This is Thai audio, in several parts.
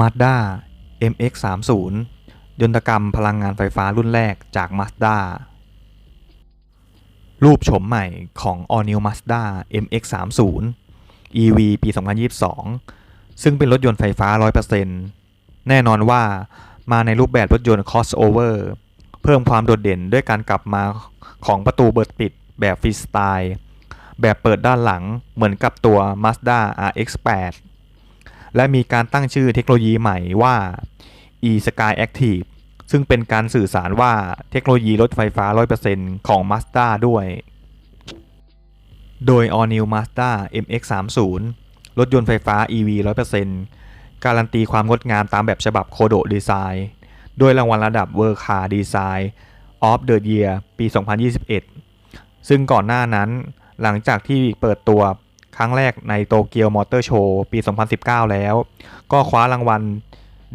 Mazda MX-30 ยนตกรรมพลังงานไฟฟ้ารุ่นแรกจาก Mazda รูปโฉมใหม่ของ All New Mazda MX-30 EV ปี 2022 ซึ่งเป็นรถยนต์ไฟฟ้า 100%แน่นอนว่ามาในรูปแบบรถยนต์ crossover เพิ่มความโดดเด่นด้วยการกลับมาของประตูเปิดปิดแบบฟรีสไตล์ แบบเปิดด้านหลังเหมือนกับตัว Mazda RX-8 และมีการตั้งชื่อเทคโนโลยีใหม่ว่า e-sky active ซึ่งเป็นการสื่อสารว่าเทคโนโลยีรถไฟฟ้า 100%ของ Mazda ด้วย โดย All New Mazda MX-30 รถยนต์ไฟฟ้า EV 100%การันตีความงดงามตามแบบฉบับโคโดดีไซน์ด้วยรางวัลระดับ World Car Design of the Year ปี 2021 ซึ่งก่อนหน้านั้นหลังจากที่เปิดตัว ครั้งแรกในโตเกียวมอเตอร์โชว์ปี 2019 แล้ว ก็คว้ารางวัล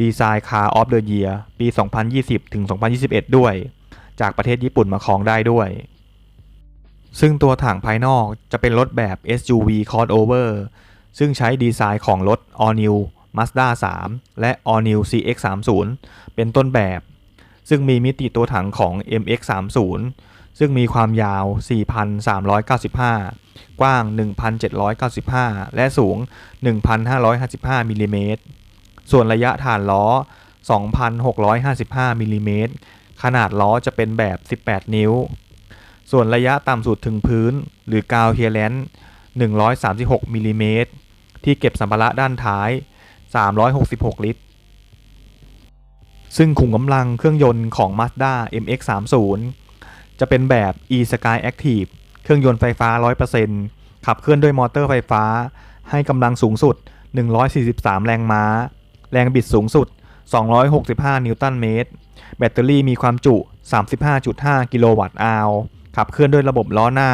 ดีไซน์ Car of the Year ปี 2020 ถึง 2021 ด้วย จากประเทศญี่ปุ่นมาครองได้ด้วย ซึ่งตัวถังภายนอกจะเป็นรถแบบ SUV crossover ซึ่งใช้ดีไซน์ของรถ All New Mazda 3 และ All New CX-30 เป็นต้นแบบ ซึ่งมีมิติตัวถังของ MX-30 ซึ่งมีความยาว 4,395 กว้าง 1,795 และสูง 1,555มิลลิเมตร ส่วนระยะฐานล้อ 2,655มิลลิเมตร ขนาดล้อจะเป็นแบบ 18 นิ้ว ส่วนระยะต่ำสุดถึงพื้น หรือกาวเฮียแลน136มิลลิเมตร ที่เก็บสัมภาระด้านท้าย 366 ลิตรซึ่งขุมกำลังเครื่องยนต์ของ Mazda MX-30 จะเป็นแบบ e-sky active เครื่องยนต์ไฟฟ้า 100%ขับเคลื่อนด้วยมอเตอร์ไฟฟ้า ให้กำลังสูงสุด 143 แรงม้า แรงบิดสูงสุด 265 นิวตันเมตร แบตเตอรี่มีความจุ 35.5 กิโลวัตต์อาวขับเคลื่อนด้วยระบบล้อหน้า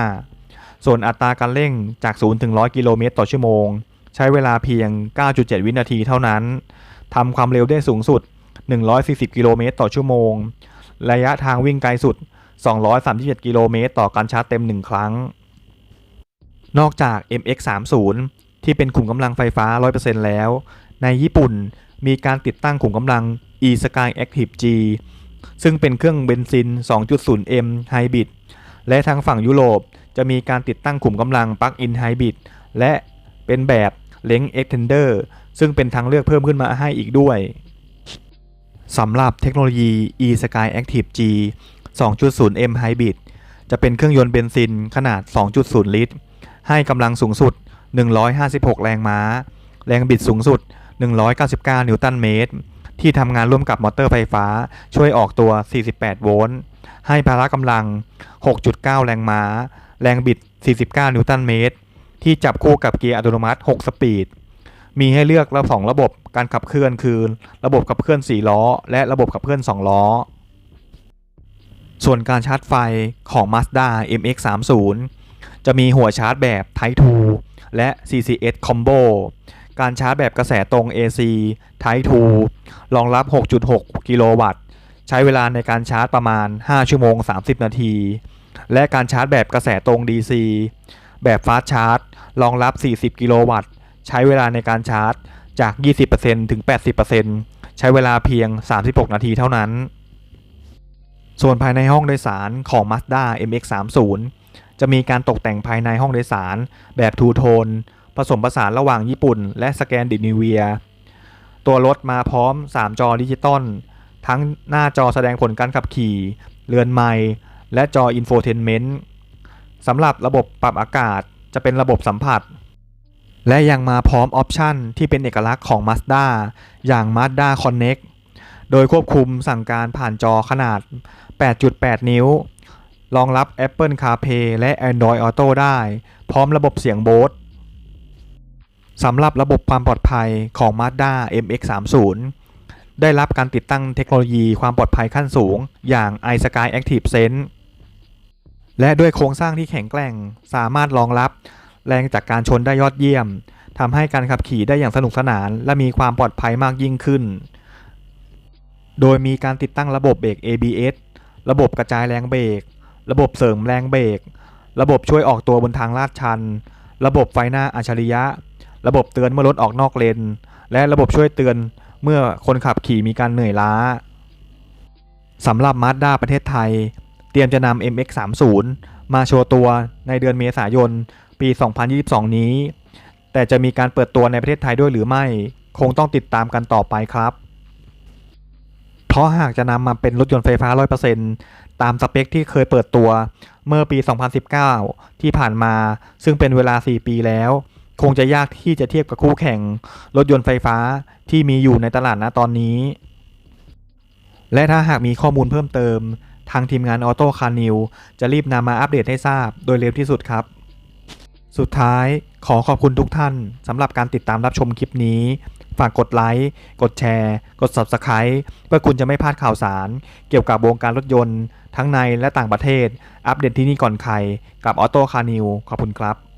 ส่วนอัตราการเร่งจาก 0 ถึง 100 กิโลเมตรต่อชั่วโมง ใช้เวลาเพียง 9.7 วินาทีเท่านั้น ทำความเร็วได้สูงสุด 140 กิโลเมตรต่อชั่วโมง ระยะทางวิ่งไกลสุด 237 กิโลเมตรต่อการชาร์จเต็ม 1 ครั้ง นอกจาก MX30 ที่เป็นขุมกำลังไฟฟ้า 100%แล้ว ในญี่ปุ่นมีการติดตั้งขุมกำลัง e-sky active G ซึ่งเป็นเครื่องเบนซิน 2.0M Hybrid และทางฝั่งยุโรปจะมีการติดตั้งขุมกำลัง Plug-in Hybrid และเป็นแบบ Length Extender ซึ่งเป็นทางเลือกเพิ่มขึ้นมาให้อีกด้วยสำหรับเทคโนโลยี e-sky active G 2.0M Hybrid จะเป็นเครื่องยนต์เบนซินขนาด 2.0 ลิตร ให้กำลังสูงสุด 156 แรงม้า แรงบิดสูงสุด 199 นิวตันเมตร ที่ทำงานร่วมกับมอเตอร์ไฟฟ้าช่วยออกตัว 48 โวลต์ ให้พละกำลัง 6.9 แรงม้า แรงบิด 49 นิวตันเมตร ที่จับคู่กับเกียร์อัตโนมัติ 6 สปีด มีให้เลือกระสองระบบการขับเคลื่อนคือ ระบบขับเคลื่อน 4 ล้อ และระบบขับเคลื่อน 2 ล้อ ส่วนการชาร์จไฟของ Mazda MX-30 จะมีหัวชาร์จแบบ Type 2 และ CCS Combo การชาร์จแบบกระแสตรง AC Type 2 รองรับ 6.6 กิโลวัตต์ ใช้เวลาในการชาร์จประมาณ 5 ชั่วโมง 30 นาที และการชาร์จแบบกระแสตรง DC แบบฟาสชาร์จ รองรับ 40 กิโลวัตต์ ใช้เวลาในการชาร์จจาก 20%ถึง 80%ใช้เวลาเพียง 36 นาทีเท่านั้น ส่วนภายในห้องโดยสารของ Mazda MX-30 จะมีการตกแต่งภายในห้องโดยสารแบบทูโทน ผสมผสานระหว่างญี่ปุ่น และสแกนดิเนเวีย ตัวรถมาพร้อม 3 จอดิจิตอลทั้งหน้าจอแสดงผลการขับขี่ เรือนไมล์และจออินโฟเทนเมนต์สำหรับระบบปรับอากาศจะเป็นระบบสัมผัส และยังมาพร้อมออปชันที่เป็นเอกลักษณ์ของ Mazda อย่าง Mazda Connect โดยควบคุมสั่งการผ่านจอขนาด 8.8 นิ้ว รองรับ Apple CarPlay และ Android Auto ได้ พร้อมระบบเสียงโบสสำหรับระบบความปลอดภัยของ Mazda MX-30 ได้รับการติดตั้งเทคโนโลยีความปลอดภัยขั้นสูง อย่าง iSky Active Sense และด้วยโครงสร้างที่แข็งแกร่งสามารถรองรับ แรงจากการชนได้ยอดเยี่ยมทำให้การขับขี่ได้อย่างสนุกสนาน และมีความปลอดภัยมากยิ่งขึ้น โดยมีการติดตั้งระบบเบรก ABS ระบบกระจายแรงเบรก ระบบเสริมแรงเบรก ระบบช่วยออกตัวบนทางลาดชัน ระบบไฟหน้าอัจฉริยะ ระบบเตือนเมื่อรถออกนอกเลน และระบบช่วยเตือนเมื่อคนขับขี่มีการเหนื่อยล้า สำหรับ Mazda ประเทศไทย เตรียมจะนำ MX-30 มาโชว์ตัวในเดือนเมษายน ปี 2022 นี้ แต่จะมีการเปิดตัวในประเทศไทยด้วยหรือไม่ คงต้องติดตามกันต่อไปครับ เพราะหากจะนำมาเป็นรถยนต์ไฟฟ้า 100%ตามสเปคที่เคยเปิดตัวเมื่อปี 2019 ที่ผ่านมา ซึ่งเป็นเวลา 4 ปีแล้ว คงจะยากที่จะเทียบกับคู่แข่ง รถยนต์ไฟฟ้าที่มีอยู่ในตลาดณตอนนี้ และถ้าหากมีข้อมูลเพิ่มเติม ทางทีมงานออโต้คาร์นิวจะรีบนำมาอัปเดตให้ทราบโดยเร็วที่สุดครับ สุดท้ายขอขอบคุณทุกท่านสำหรับการติดตามรับชมคลิปนี้ ฝากกดไลค์ กดแชร์ กด Subscribe เพื่อคุณจะไม่พลาดข่าวสาร เกี่ยวกับวงการรถยนต์ ทั้งในและต่างประเทศ อัปเดตที่นี่ก่อนใคร กับออโต้คาร์นิวขอบคุณครับ